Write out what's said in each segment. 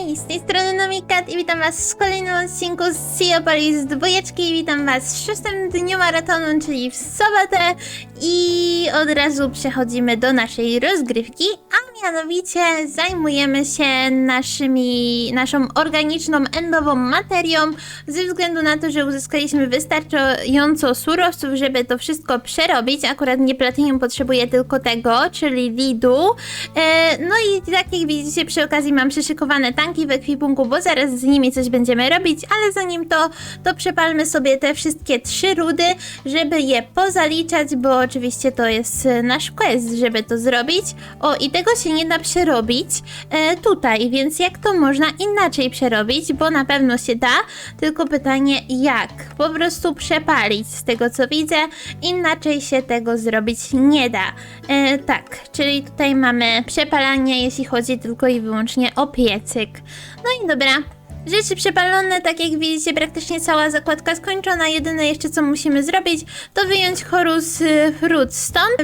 Hej, z tej strony Nomikat i witam was w kolejnym odcinku z Seopolis dwójeczki. I witam was w szóstym dniu maratonu, czyli w sobotę. I od razu przechodzimy do naszej rozgrywki, a mianowicie zajmujemy się naszymi, naszą organiczną endową materią ze względu na to, że uzyskaliśmy wystarczająco surowców, żeby to wszystko przerobić, akurat nie Platinum potrzebuje tylko tego, czyli lidu, e, no i tak jak widzicie przy okazji mam przyszykowane tanki w ekwipunku, bo zaraz z nimi coś będziemy robić, ale zanim to, to przepalmy sobie te wszystkie trzy rudy, żeby je pozaliczać, bo oczywiście to jest nasz quest, żeby to zrobić. O, i tego się nie da przerobić e, tutaj, więc jak to można inaczej przerobić, bo na pewno się da, tylko pytanie jak? Po prostu przepalić, z tego co widzę, inaczej się tego zrobić nie da. E, tak, czyli tutaj mamy przepalanie, jeśli chodzi tylko i wyłącznie o piecyk. No i dobra. Rzeczy przepalone, tak jak widzicie, praktycznie cała zakładka skończona. Jedyne jeszcze co musimy zrobić, to wyjąć Horus y, Fruit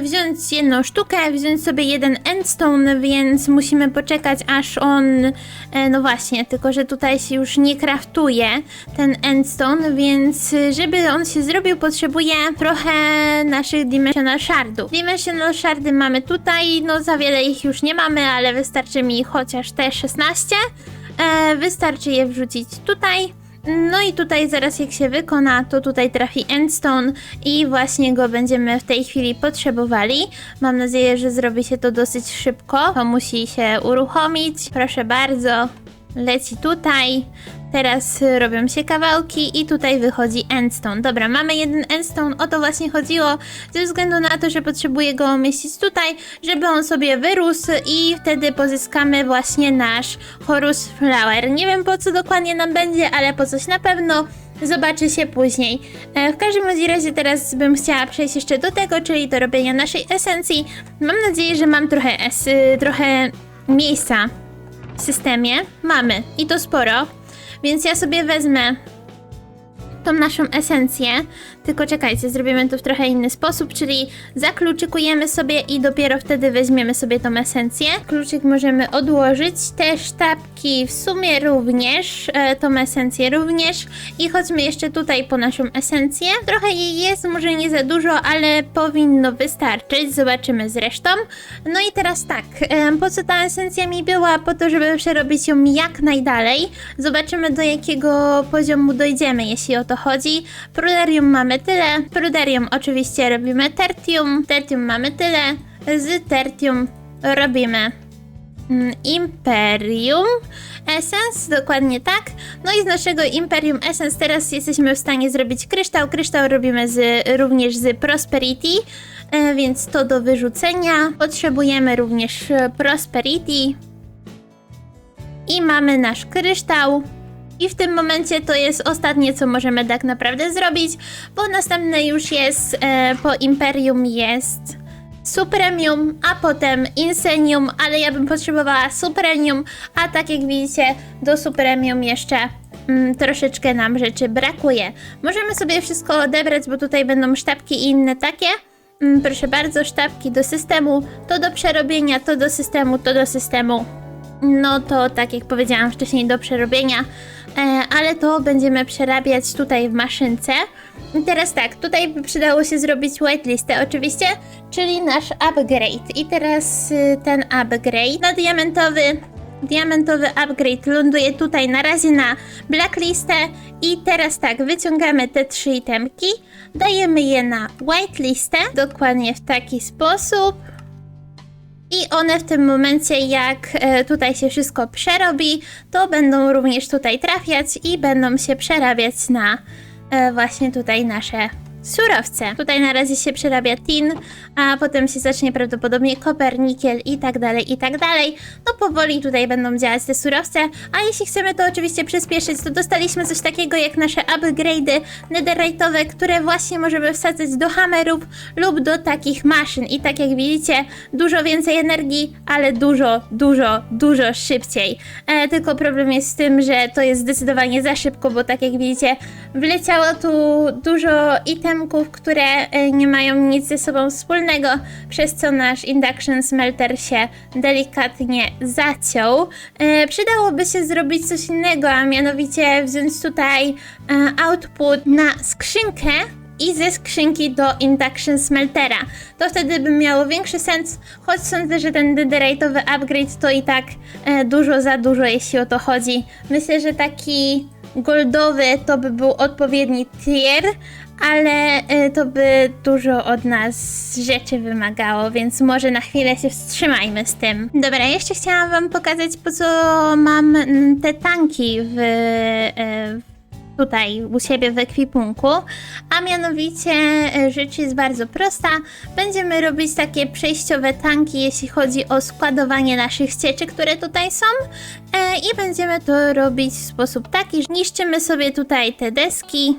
wziąć jedną sztukę, wziąć sobie jeden endstone, więc musimy poczekać aż on, e, no właśnie, tylko że tutaj się już nie kraftuje ten endstone, więc y, żeby on się zrobił, potrzebuje trochę naszych dimensional shardów. Dimensional shardy mamy tutaj, no za wiele ich już nie mamy, ale wystarczy mi chociaż te 16. E, wystarczy je wrzucić tutaj. No i tutaj zaraz jak się wykona, to tutaj trafi endstone i właśnie go będziemy w tej chwili potrzebowali. Mam nadzieję, że zrobi się to dosyć szybko. To musi się uruchomić. Proszę bardzo. Leci tutaj. Teraz robią się kawałki i tutaj wychodzi endstone. Dobra, mamy jeden endstone, o to właśnie chodziło, ze względu na to, że potrzebuję go umieścić tutaj, żeby on sobie wyrósł i wtedy pozyskamy właśnie nasz Horus Flower. Nie wiem po co dokładnie nam będzie, ale po coś na pewno. Zobaczy się później. E, w każdym razie teraz bym chciała przejść jeszcze do tego, czyli do robienia naszej esencji. Mam nadzieję, że mam trochę, es, y, trochę miejsca w systemie. Mamy i to sporo. Więc ja sobie wezmę tą naszą esencję, tylko czekajcie, zrobimy to w trochę inny sposób, czyli zakluczykujemy sobie i dopiero wtedy weźmiemy sobie tą esencję. Kluczyk możemy odłożyć, te sztabki w sumie również, e, tą esencję również i chodźmy jeszcze tutaj po naszą esencję. Trochę jej jest, może nie za dużo, ale powinno wystarczyć, zobaczymy zresztą. No i teraz tak, e, po co ta esencja mi była? Po to, żeby przerobić ją jak najdalej. Zobaczymy do jakiego poziomu dojdziemy, jeśli o to chodzi. Pruderium mamy tyle. Pruderium oczywiście robimy tertium. Tertium mamy tyle. Z tertium robimy mm, Imperium Essence, dokładnie tak. No i z naszego Imperium Essence teraz jesteśmy w stanie zrobić kryształ. Kryształ robimy z, również z Prosperity, e, więc to do wyrzucenia. Potrzebujemy również e, Prosperity. I mamy nasz kryształ. I w tym momencie to jest ostatnie, co możemy tak naprawdę zrobić, bo następne już jest e, po Imperium jest Supremium, a potem Insenium, ale ja bym potrzebowała Supremium, a tak jak widzicie, do Supremium jeszcze mm, troszeczkę nam rzeczy brakuje. Możemy sobie wszystko odebrać, bo tutaj będą sztabki i inne takie. Mm, proszę bardzo, sztabki do systemu, to do przerobienia, to do systemu, to do systemu. No to tak jak powiedziałam wcześniej do przerobienia, e, ale to będziemy przerabiać tutaj w maszynce. I teraz tak, tutaj by przydało się zrobić whitelistę oczywiście, czyli nasz upgrade. I teraz y, ten upgrade na diamentowy, diamentowy upgrade ląduje tutaj na razie na blacklistę i teraz tak, wyciągamy te trzy itemki, dajemy je na whitelistę, dokładnie w taki sposób. I one w tym momencie, jak e, tutaj się wszystko przerobi, to będą również tutaj trafiać i będą się przerabiać na e, właśnie tutaj nasze surowce. Tutaj na razie się przerabia tin, a potem się zacznie prawdopodobnie koper, nikiel i tak dalej, i tak dalej. No powoli tutaj będą działać te surowce, a jeśli chcemy to oczywiście przyspieszyć, to dostaliśmy coś takiego jak nasze upgrade'y netherite'owe, które właśnie możemy wsadzać do hammerów lub do takich maszyn. I tak jak widzicie, dużo więcej energii, ale dużo, dużo, dużo szybciej. E, tylko problem jest z tym, że to jest zdecydowanie za szybko, bo tak jak widzicie, wleciało tu dużo itemów, które e, nie mają nic ze sobą wspólnego, przez co nasz induction smelter się delikatnie zaciął. E, Przydałoby się zrobić coś innego, a mianowicie wziąć tutaj e, output na skrzynkę i ze skrzynki do induction smeltera. To wtedy by miało większy sens, choć sądzę, że ten netherite'owy upgrade to i tak dużo za dużo, jeśli o to chodzi. Myślę, że taki goldowy to by był odpowiedni tier, ale e, to by dużo od nas rzeczy wymagało, więc może na chwilę się wstrzymajmy z tym. Dobra, jeszcze chciałam wam pokazać, po co mam mm, te tanki w, e, tutaj u siebie w ekwipunku, a mianowicie e, rzecz jest bardzo prosta. Będziemy robić takie przejściowe tanki, jeśli chodzi o składowanie naszych cieczy, które tutaj są i będziemy to robić w sposób taki, że niszczymy sobie tutaj te deski,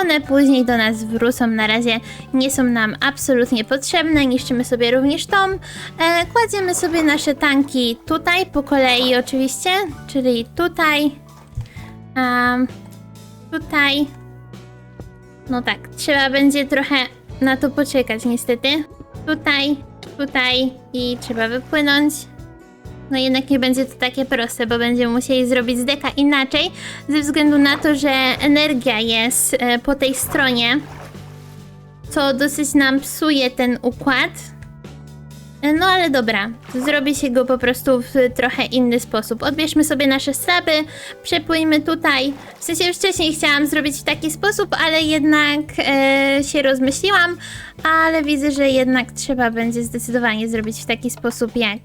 one później do nas wrócą, na razie nie są nam absolutnie potrzebne, niszczymy sobie również tą. E, kładziemy sobie nasze tanki tutaj, po kolei oczywiście, czyli tutaj, em, tutaj. No tak, trzeba będzie trochę na to poczekać niestety. Tutaj, tutaj i trzeba wypłynąć. No jednak nie będzie to takie proste, bo będziemy musieli zrobić z deka inaczej, ze względu na to, że energia jest e, po tej stronie, co dosyć nam psuje ten układ. E, No ale dobra, zrobi się go po prostu w trochę inny sposób. Odbierzmy sobie nasze staby, przepłyjmy tutaj. W sensie już wcześniej chciałam zrobić w taki sposób, ale jednak e, się rozmyśliłam, ale widzę, że jednak trzeba będzie zdecydowanie zrobić w taki sposób, jak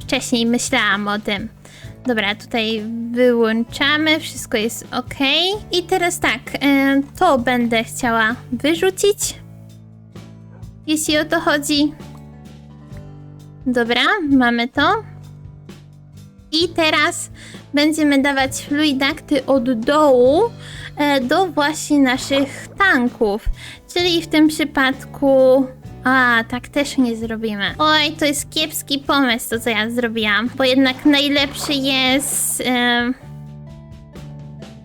wcześniej myślałam o tym. Dobra, tutaj wyłączamy, wszystko jest ok. I teraz tak, e, to będę chciała wyrzucić, jeśli o to chodzi. Dobra, mamy to. I teraz będziemy dawać fluidakty od dołu e, do właśnie naszych tanków. Czyli w tym przypadku. A, tak też nie zrobimy. Oj, to jest kiepski pomysł, to co ja zrobiłam. Bo jednak najlepszy jest. em,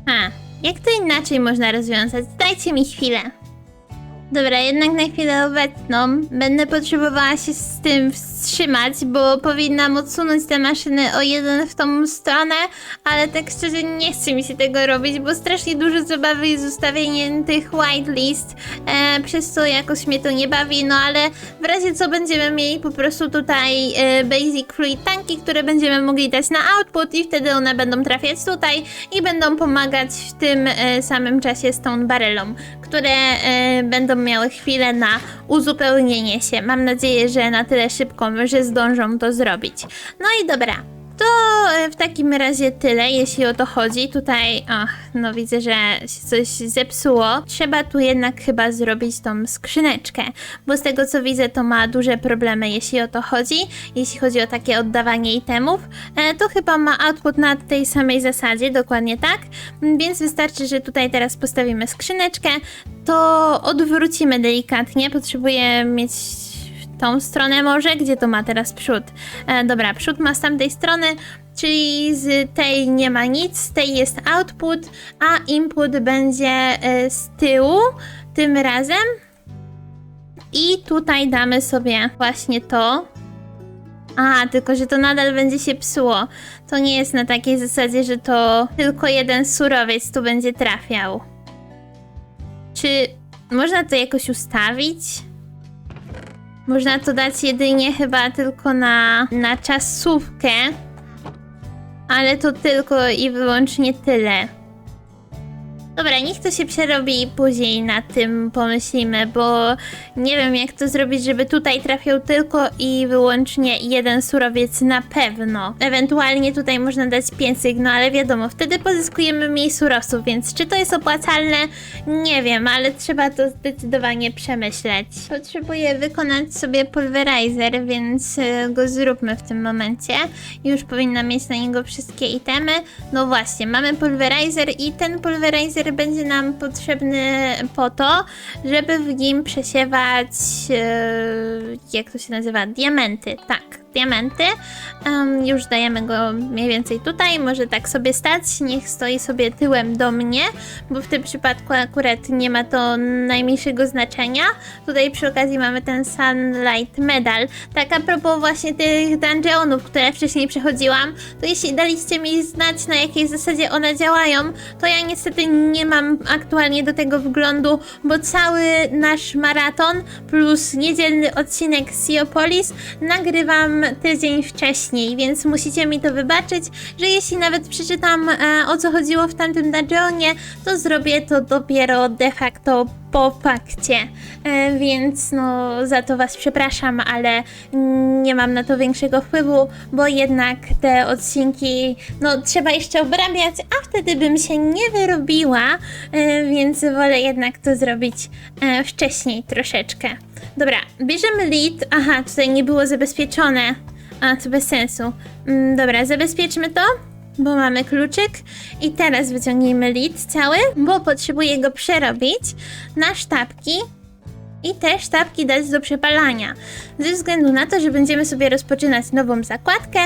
A, jak to inaczej można rozwiązać? Dajcie mi chwilę. Dobra, jednak na chwilę obecną będę potrzebowała się z tym wstrzymać, bo powinnam odsunąć te maszyny o jeden w tą stronę, ale tak szczerze nie chce mi się tego robić, bo strasznie dużo zabawy jest ustawienie tych whitelist, e, przez co jakoś mnie to nie bawi, no ale w razie co będziemy mieli po prostu tutaj e, basic fluid tanki, które będziemy mogli dać na output i wtedy one będą trafiać tutaj i będą pomagać w tym e, samym czasie stone barrelom, które e, będą miały chwilę na uzupełnienie się. Mam nadzieję, że na tyle szybko, że zdążą to zrobić. No i dobra. To e, w takim razie tyle, jeśli o to chodzi. Tutaj, ach, no widzę, że się coś zepsuło. Trzeba tu jednak chyba zrobić tą skrzyneczkę, bo z tego co widzę, to ma duże problemy, jeśli o to chodzi. Jeśli chodzi o takie oddawanie itemów, e, to chyba ma output na tej samej zasadzie, dokładnie tak. Więc wystarczy, że tutaj teraz postawimy skrzyneczkę, to odwrócimy delikatnie. Potrzebuję mieć tą stronę może, gdzie to ma teraz przód. E, dobra, przód ma z tamtej strony, czyli z tej nie ma nic, z tej jest output, a input będzie e, z tyłu tym razem. I tutaj damy sobie właśnie to. A, tylko że to nadal będzie się psuło. To nie jest na takiej zasadzie, że to tylko jeden surowiec tu będzie trafiał. Czy można to jakoś ustawić? Można to dać jedynie chyba tylko na, na czasówkę, ale to tylko i wyłącznie tyle. Dobra, niech to się przerobi i później nad tym pomyślimy, bo nie wiem jak to zrobić, żeby tutaj trafiał tylko i wyłącznie jeden surowiec na pewno. Ewentualnie tutaj można dać pięcyk, no ale wiadomo, wtedy pozyskujemy mniej surowców, więc czy to jest opłacalne? Nie wiem, ale trzeba to zdecydowanie przemyśleć. Potrzebuję wykonać sobie pulverizer, więc e, go zróbmy w tym momencie. Już powinna mieć na niego wszystkie itemy. No właśnie, mamy pulverizer i ten pulverizer będzie nam potrzebny po to, żeby w nim przesiewać, e, jak to się nazywa, diamenty, tak. Diamenty. Em, już dajemy go mniej więcej tutaj, może tak sobie stać, niech stoi sobie tyłem do mnie, bo w tym przypadku akurat nie ma to najmniejszego znaczenia. Tutaj przy okazji mamy ten Sunlight Medal. Tak a propos właśnie tych dungeonów, które wcześniej przechodziłam, to jeśli daliście mi znać na jakiej zasadzie one działają, to ja niestety nie mam aktualnie do tego wglądu, bo cały nasz maraton plus niedzielny odcinek Siopolis nagrywam tydzień wcześniej, więc musicie mi to wybaczyć, że jeśli nawet przeczytam e, o co chodziło w tamtym dungeonie, to zrobię to dopiero de facto po fakcie, e, więc no za to was przepraszam, ale nie mam na to większego wpływu, bo jednak te odcinki no trzeba jeszcze obrabiać, a wtedy bym się nie wyrobiła, e, więc wolę jednak to zrobić e, wcześniej troszeczkę. Dobra, bierzemy lead. Aha, tutaj nie było zabezpieczone. A, to bez sensu. Mm, dobra, zabezpieczmy to, bo mamy kluczyk. I teraz wyciągnijmy lead cały, bo potrzebuję go przerobić na sztabki i te sztabki dać do przepalania. Ze względu na to, że będziemy sobie rozpoczynać nową zakładkę,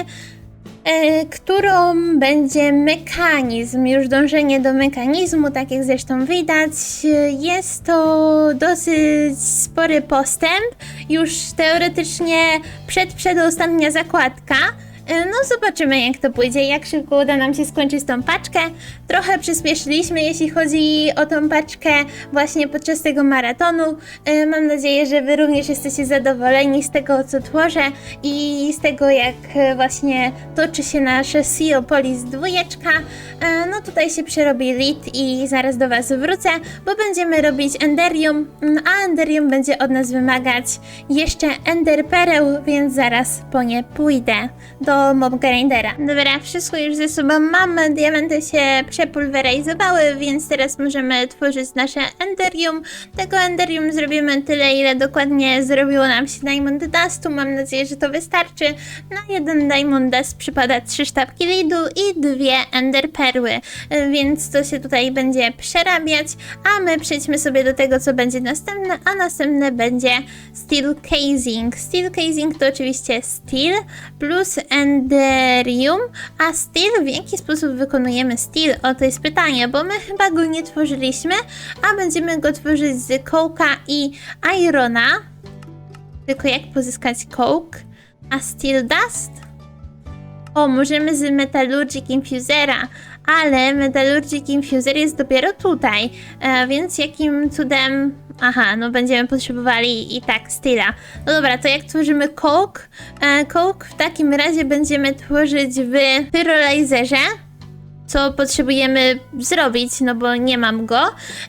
którą będzie mechanizm. Już dążenie do mechanizmu, tak jak zresztą widać, e, jest to dosyć spory postęp. Już teoretycznie przed przedostatnia zakładka. E, No zobaczymy jak to pójdzie, jak szybko uda nam się skończyć tą paczkę. Trochę przyspieszyliśmy jeśli chodzi o tą paczkę właśnie podczas tego maratonu. E, Mam nadzieję, że wy również jesteście zadowoleni z tego co tworzę i z tego jak e, właśnie toczy się nasze Siopolis dwójeczka. E, No tutaj się przerobi lit i zaraz do was wrócę, bo będziemy robić Enderium, mm, a Enderium będzie od nas wymagać jeszcze Ender Pereł, więc zaraz po nie pójdę Mob Grindera. Dobra, wszystko już ze sobą mamy, diamenty się przepulweryzowały, więc teraz możemy tworzyć nasze Enderium. Tego Enderium zrobimy tyle, ile dokładnie zrobiło nam się Diamond Dustu. Mam nadzieję, że to wystarczy. Na jeden Diamond Dust przypada trzy sztabki lidu i dwie Ender Perły, więc to się tutaj będzie przerabiać, a my przejdźmy sobie do tego, co będzie następne, a następne będzie Steel Casing. Steel Casing to oczywiście Steel plus Enderium, a Steel, w jaki sposób wykonujemy Steel? O, to jest pytanie, bo my chyba go nie tworzyliśmy, a będziemy go tworzyć z Coke'a i Irona. Tylko jak pozyskać Coke? A Steel Dust? O, możemy z Metallurgic Infusera, ale Metallurgic Infuser jest dopiero tutaj, e, więc jakim cudem... Aha, no będziemy potrzebowali i tak Steela. No dobra, to jak tworzymy Coke? E, Coke w takim razie będziemy tworzyć w Pyrolyzerze, co potrzebujemy zrobić, no bo nie mam go.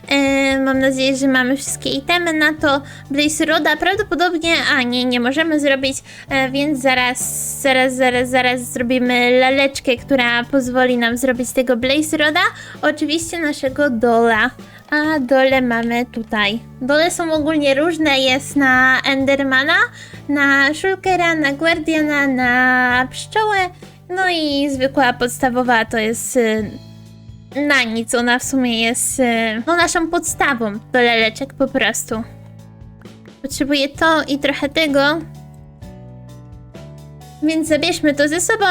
E, mam nadzieję, że mamy wszystkie itemy na to. Blaze Roda prawdopodobnie, a nie, nie możemy zrobić, e, więc zaraz, zaraz, zaraz, zaraz zrobimy laleczkę, która pozwoli nam zrobić tego Blaze Roda. Oczywiście naszego dola. A dole mamy tutaj. Dole są ogólnie różne, jest na Endermana, na Shulkera, na Guardiana, na Pszczołę, no i zwykła podstawowa to jest y, na nic, ona w sumie jest y, no naszą podstawą do leleczek po prostu. Potrzebuję to i trochę tego. Więc zabierzmy to ze sobą,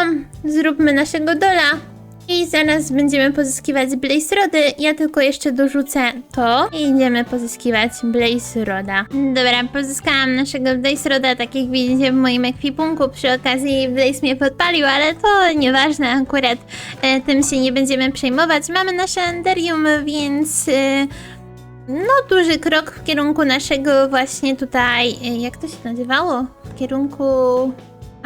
zróbmy naszego dola i zaraz będziemy pozyskiwać Blaze Rody. Ja tylko jeszcze dorzucę to i idziemy pozyskiwać Blaze Roda. Dobra, pozyskałam naszego Blaze Roda, tak jak widzicie w moim ekwipunku. Przy okazji Blaze mnie podpalił, ale to nieważne, akurat e, tym się nie będziemy przejmować. Mamy nasze Enderium, więc... E, no, duży krok w kierunku naszego właśnie tutaj, e, jak to się nazywało? W kierunku...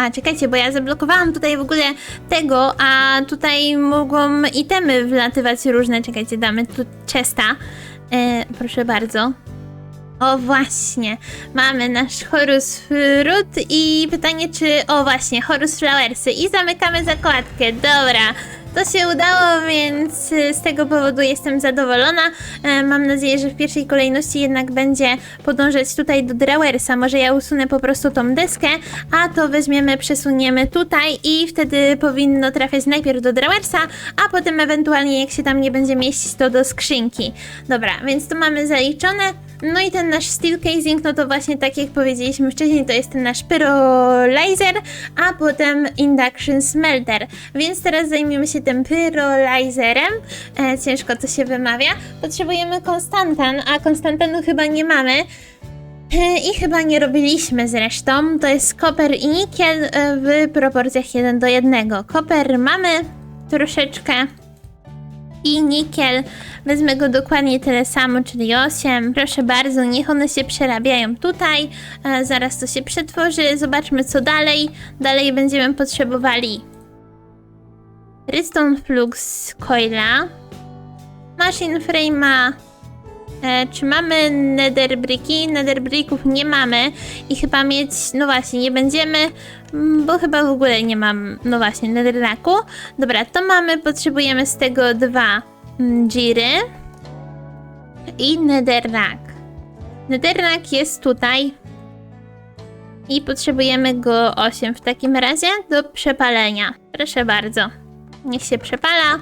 A, czekajcie, bo ja zablokowałam tutaj w ogóle tego, a tutaj mogą itemy wlatywać różne. Czekajcie, damy tu chesta. E, proszę bardzo. O właśnie, mamy nasz Horus Fruit i pytanie czy... O właśnie, Horus Flowersy i zamykamy zakładkę, dobra. To się udało, więc y, z tego powodu jestem zadowolona. E, Mam nadzieję, że w pierwszej kolejności jednak będzie podążać tutaj do Drawersa. Może ja usunę po prostu tą deskę, a to weźmiemy, przesuniemy tutaj i wtedy powinno trafiać najpierw do Drawersa, a potem ewentualnie jak się tam nie będzie mieścić, to do skrzynki. Dobra, więc to mamy zaliczone. No i ten nasz steel casing, no to właśnie tak jak powiedzieliśmy wcześniej, to jest ten nasz pyrolyzer, a potem induction smelter. Więc teraz zajmiemy się tym pyrolyzerem. E, ciężko to się wymawia. Potrzebujemy konstantan, a konstantanu chyba nie mamy. E, I chyba nie robiliśmy zresztą. To jest koper i nikiel e, w proporcjach 1 do 1. Koper mamy troszeczkę i nikiel. Wezmę go dokładnie tyle samo, czyli 8. Proszę bardzo, niech one się przerabiają tutaj. E, zaraz to się przetworzy. Zobaczmy co dalej. Dalej będziemy potrzebowali Redstone Flux Coila, Machine Frame'a. E, czy mamy nether bricki? Nether bricków nie mamy i chyba mieć, no właśnie, nie będziemy, bo chyba w ogóle nie mam, no właśnie, netherracku. Dobra, to mamy, potrzebujemy z tego dwa mm, giry i netherrack. Netherrack jest tutaj i potrzebujemy go 8 w takim razie do przepalenia. Proszę bardzo, niech się przepala.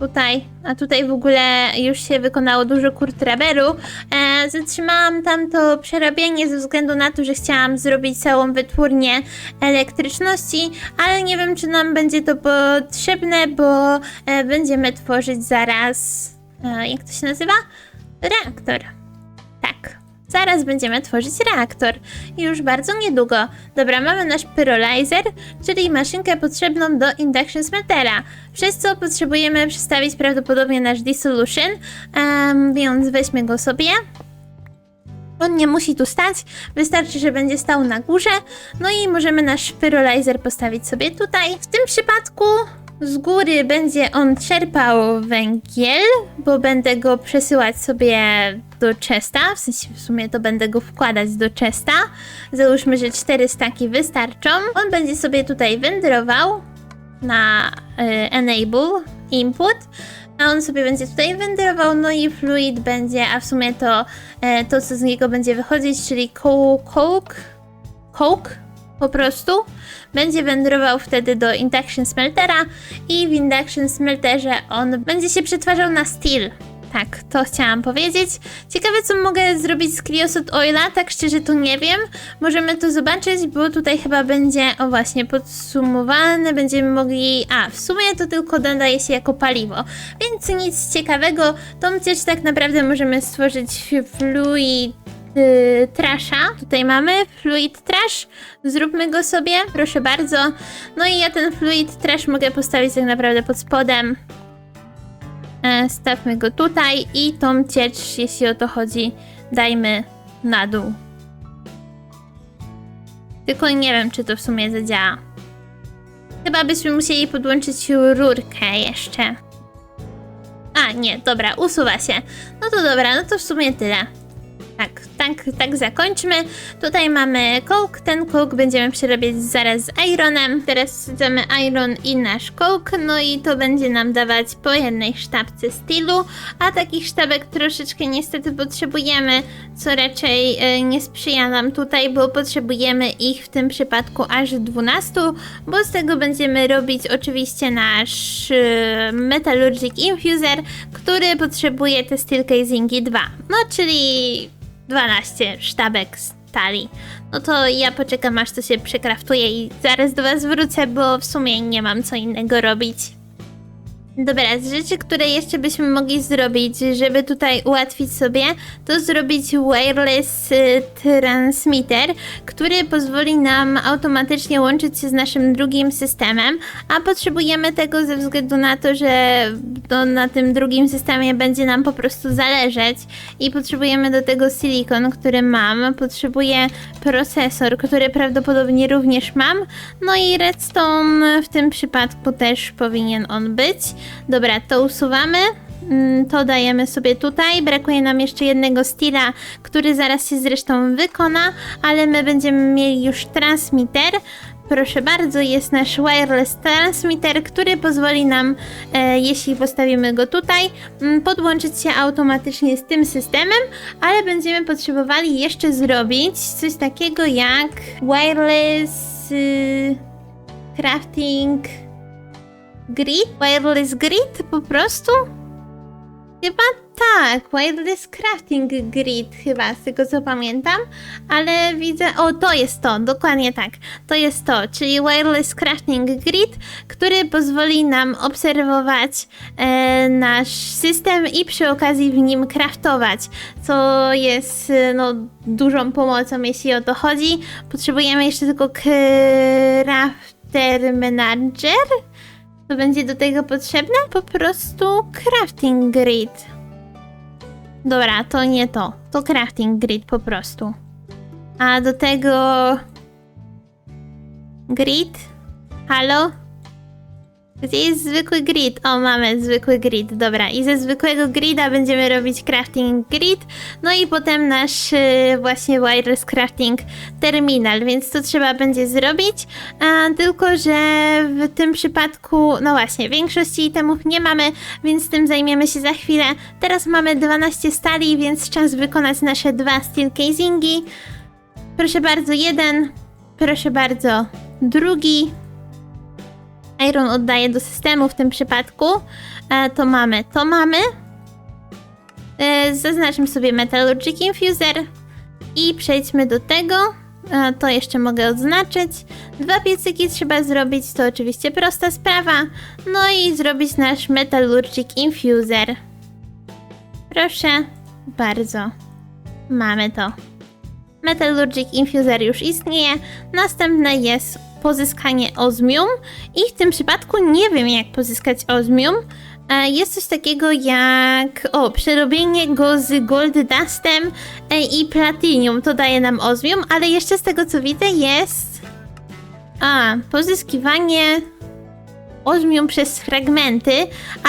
Tutaj, a tutaj w ogóle już się wykonało dużo kurtraberu. E, zatrzymałam tam to przerabianie ze względu na to, że chciałam zrobić całą wytwórnię elektryczności, ale nie wiem, czy nam będzie to potrzebne, bo e, będziemy tworzyć zaraz. E, jak to się nazywa? Reaktor. Tak. Zaraz będziemy tworzyć reaktor. I Już bardzo niedługo. Dobra, mamy nasz pyrolyzer, czyli maszynkę potrzebną do induction smeltera. Przez co potrzebujemy przestawić prawdopodobnie nasz dissolution, em, więc weźmy go sobie. On nie musi tu stać, wystarczy, że będzie stał na górze. No i możemy nasz pyrolyzer postawić sobie tutaj. W tym przypadku z góry będzie on czerpał węgiel, bo będę go przesyłać sobie do chesta, w sensie w sumie to będę go wkładać do chesta. Załóżmy, że 4 staki wystarczą. On będzie sobie tutaj wędrował na y, enable input, a on sobie będzie tutaj wędrował, no i fluid będzie, a w sumie to e, to, co z niego będzie wychodzić, czyli co- coke, coke po prostu, będzie wędrował wtedy do induction smeltera i w induction smelterze on będzie się przetwarzał na steel. Tak, to chciałam powiedzieć. Ciekawe, co mogę zrobić z Creosote Oila, tak szczerze to nie wiem. Możemy to zobaczyć, bo tutaj chyba będzie, o właśnie, podsumowane, będziemy mogli... A, w sumie to tylko nadaje się jako paliwo, więc nic ciekawego. Tą ciecz tak naprawdę możemy stworzyć fluid yy, trasha. Tutaj mamy fluid trash. Zróbmy go sobie, proszę bardzo. No i ja ten fluid trash mogę postawić tak naprawdę pod spodem. E, stawmy go tutaj i tą ciecz, jeśli o to chodzi, dajmy na dół. Tylko nie wiem, czy to w sumie zadziała. Chyba byśmy musieli podłączyć rurkę jeszcze. A, nie, dobra, usuwa się. No to dobra, no to w sumie tyle. Tak, tak, tak zakończmy. Tutaj mamy coke. Ten coke będziemy przerabiać zaraz z ironem. Teraz wsadzamy iron i nasz coke, no i to będzie nam dawać po jednej sztabce stylu, a takich sztabek troszeczkę niestety potrzebujemy, co raczej e, nie sprzyja nam tutaj, bo potrzebujemy ich w tym przypadku aż 12, bo z tego będziemy robić oczywiście nasz e, Metallurgic Infuser, który potrzebuje te steel casingi 2. No czyli 12 sztabek stali. No to ja poczekam aż to się przekraftuje i zaraz do was wrócę, bo w sumie nie mam co innego robić. Dobra, z rzeczy, które jeszcze byśmy mogli zrobić, żeby tutaj ułatwić sobie, to zrobić wireless y, transmitter, który pozwoli nam automatycznie łączyć się z naszym drugim systemem, a potrzebujemy tego ze względu na to, że to na tym drugim systemie będzie nam po prostu zależeć i potrzebujemy do tego silikon, który mam, potrzebuję procesor, który prawdopodobnie również mam, no i redstone w tym przypadku też powinien on być. Dobra, to usuwamy. Mm, To dajemy sobie tutaj. Brakuje nam jeszcze jednego stila, który zaraz się zresztą wykona, ale my będziemy mieli już transmitter. proszę bardzo, jest nasz wireless transmitter, który pozwoli nam, e, jeśli postawimy go tutaj, m, podłączyć się automatycznie z tym systemem, ale będziemy potrzebowali jeszcze zrobić coś takiego jak wireless y, crafting grid? Wireless grid po prostu? Chyba tak, wireless crafting grid chyba, z tego co pamiętam, ale widzę, o to jest to, dokładnie tak, to jest to, czyli wireless crafting grid, który pozwoli nam obserwować e, nasz system i przy okazji w nim craftować, co jest e, no, dużą pomocą, jeśli o to chodzi. Potrzebujemy jeszcze tylko crafter manager, to będzie do tego potrzebne? Po prostu crafting grid. Dobra, to nie to. To crafting grid po prostu. A do tego... Grid? Halo? Jest zwykły grid? O, mamy zwykły grid, dobra. I ze zwykłego grida będziemy robić crafting grid, no i potem nasz y, właśnie wireless crafting terminal, więc to trzeba będzie zrobić. A, tylko, że w tym przypadku, no właśnie, większości itemów nie mamy, więc tym zajmiemy się za chwilę. Teraz mamy 12 stali, więc czas wykonać nasze dwa steel casingi. Proszę bardzo, jeden. Proszę bardzo, drugi. Iron oddaje do systemu w tym przypadku. E, to mamy, to mamy. E, zaznaczmy sobie Metallurgic Infuser i przejdźmy do tego. E, to jeszcze mogę odznaczyć. Dwa piecyki trzeba zrobić, to oczywiście prosta sprawa. No i zrobić nasz Metallurgic Infuser. Proszę bardzo. Mamy to. Metallurgic Infuser już istnieje. Następne jest pozyskanie ozmium i w tym przypadku nie wiem jak pozyskać ozmium. E, Jest coś takiego jak o, przerobienie go z gold dustem e, i platinium, to daje nam ozmium, ale jeszcze z tego co widzę jest a, pozyskiwanie ozmium przez fragmenty,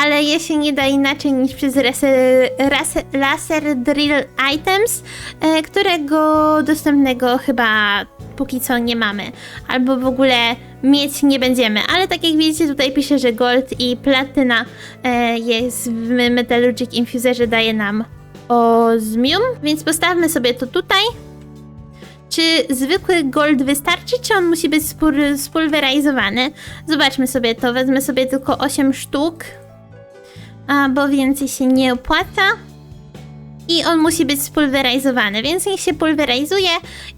ale je się nie da inaczej niż przez laser, laser, laser drill items, e, którego dostępnego chyba póki co nie mamy, albo w ogóle mieć nie będziemy, ale tak jak widzicie tutaj pisze, że gold i platyna e, jest w Metallurgic Infuserze daje nam ozmium, więc postawmy sobie to tutaj. Czy zwykły gold wystarczy, czy on musi być spul- spulwerizowany? Zobaczmy sobie to. Wezmę sobie tylko 8 sztuk, a, bo więcej się nie opłaca. I on musi być spulwerizowany, więc niech się pulwerizuje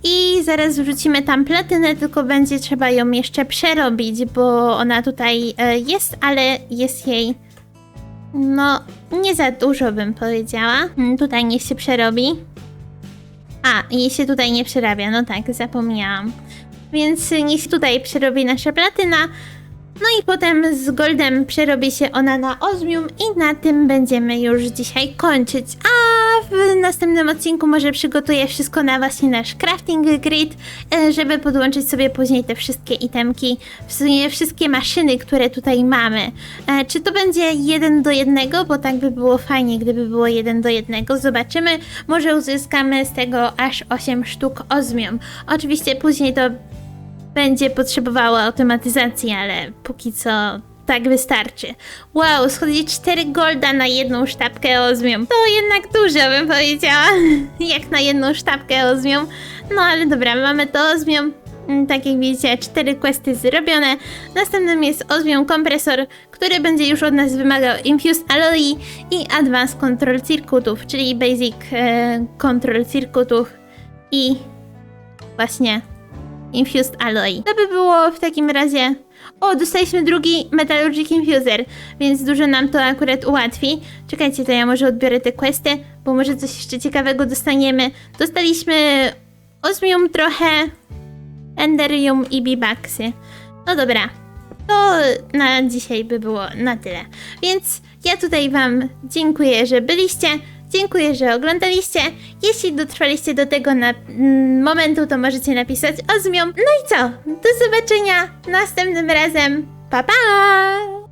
i zaraz wrzucimy tam platynę, tylko będzie trzeba ją jeszcze przerobić, bo ona tutaj e, jest, ale jest jej no nie za dużo bym powiedziała. Mm, Tutaj niech się przerobi. A, jej się tutaj nie przerabia, no tak, zapomniałam. Więc niech tutaj przerobi nasza platyna. No i potem z goldem przerobi się ona na ozmium i na tym będziemy już dzisiaj kończyć. A w następnym odcinku może przygotuję wszystko na właśnie nasz crafting grid, e, żeby podłączyć sobie później te wszystkie itemki, w sumie wszystkie maszyny, które tutaj mamy. E, Czy to będzie jeden do jednego, bo tak by było fajnie, gdyby było jeden do jednego. Zobaczymy, może uzyskamy z tego aż 8 sztuk ozmium. Oczywiście później to będzie potrzebowało automatyzacji, ale póki co tak wystarczy. Wow, schodzi 4 golda na jedną sztabkę ozmium. To jednak dużo bym powiedziała, jak na jedną sztabkę ozmium. No ale dobra, mamy to ozmium. Mm, Tak jak widzicie, 4 questy zrobione. Następnym jest ozmium kompresor, który będzie już od nas wymagał Infused Alloy i Advanced Control Circuitów, czyli Basic e, Control Circuitów i właśnie Infused Alloy. To by było w takim razie. O, dostaliśmy drugi Metallurgic Infuser, więc dużo nam to akurat ułatwi. Czekajcie, to ja może odbiorę te questy, bo może coś jeszcze ciekawego dostaniemy. Dostaliśmy Osmium trochę, Enderium i Bibaksy. No dobra, to na dzisiaj by było na tyle. Więc ja tutaj Wam dziękuję, że byliście. Dziękuję, że oglądaliście. Jeśli dotrwaliście do tego na, mm, momentu, to możecie napisać ozmią. No i co? Do zobaczenia następnym razem. Pa pa!